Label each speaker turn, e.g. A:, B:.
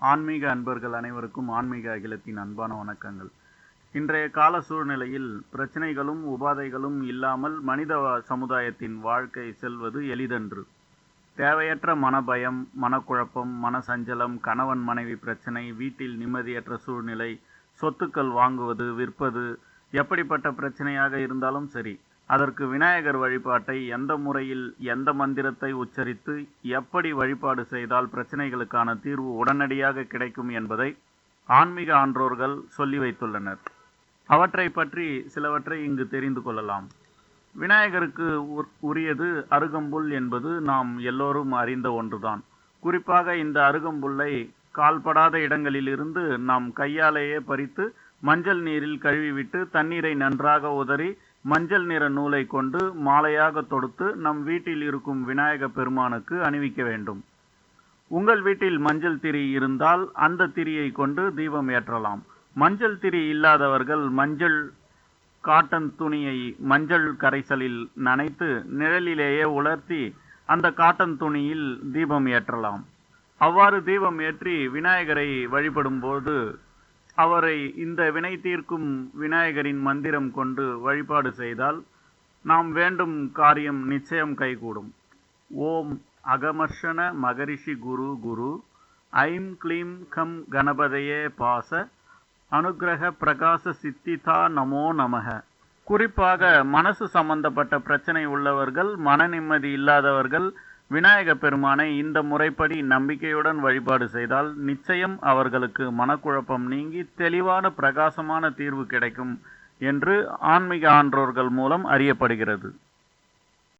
A: ஆன்மீக அன்பர்கள் அனைவருக்கும் ஆன்மீக அகிலத்தின் அன்பான வணக்கங்கள். இன்றைய கால சூழ்நிலையில் பிரச்சனைகளும் உபாதைகளும் இல்லாமல் மனித சமுதாயத்தின் வாழ்க்கை செல்வது எளிதன்று. தேவையற்ற மனபயம் மனக்குழப்பம் மனசஞ்சலம் கணவன் மனைவி பிரச்சனை வீட்டில் நிம்மதியற்ற சூழ்நிலை சொத்துக்கள் வாங்குவது விற்பது எப்படிப்பட்ட பிரச்சனையாக இருந்தாலும் சரி அதற்கு விநாயகர் வழிபாட்டை எந்த முறையில் எந்த மந்திரத்தை உச்சரித்து எப்படி வழிபாடு செய்தால் பிரச்சனைகளுக்கான தீர்வு உடனடியாக கிடைக்கும் என்பதை ஆன்மீக ஆன்றோர்கள் சொல்லி வைத்துள்ளனர். அவற்றை பற்றி சிலவற்றை இங்கு தெரிந்து கொள்ளலாம். விநாயகருக்கு உரியது அருகம்புல் என்பது நாம் எல்லோரும் அறிந்த ஒன்றுதான். குறிப்பாக இந்த அருகம்புல்லை கால்படாத இடங்களிலிருந்து நாம் கையாலேயே பறித்து மஞ்சள் நீரில் கழுவிவிட்டு தண்ணீரை நன்றாக உதறி மஞ்சள் நிற நூலை கொண்டு மாலையாக தொடுத்து நம் வீட்டில் இருக்கும் விநாயக பெருமானுக்கு அணிவிக்க வேண்டும். உங்கள் வீட்டில் மஞ்சள் திரி இருந்தால் அந்த திரியை கொண்டு தீபம் ஏற்றலாம். மஞ்சள் திரி இல்லாதவர்கள் மஞ்சள் காட்டன் துணியை மஞ்சள் கரைசலில் நனைத்து நிழலிலேயே உலர்த்தி அந்த காட்டன் துணியில் தீபம் ஏற்றலாம். அவ்வாறு தீபம் ஏற்றி விநாயகரை வழிபடும்போது அவரை இந்த வினை தீர்க்கும் விநாயகரின் மந்திரம் கொண்டு வழிபாடு செய்தால் நாம் வேண்டும் காரியம் நிச்சயம் கைகூடும். ஓம் அகமர்ஷன மகரிஷி குரு குரு ஐம் க்ளீம் கம் கணபதையே பாச அனுக்கிரக பிரகாச சித்திதா நமோ நமக. குறிப்பாக மனசு சம்பந்தப்பட்ட பிரச்சனை உள்ளவர்கள் மன நிம்மதி இல்லாதவர்கள் விநாயக பெருமானை இந்த முறைப்படி நம்பிக்கையுடன் வழிபாடு செய்தால் நிச்சயம் அவர்களுக்கு மனக்குழப்பம் நீங்கி தெளிவான பிரகாசமான தீர்வு கிடைக்கும் என்று ஆன்மீக ஆன்றோர்கள் மூலம் அறியப்படுகிறது.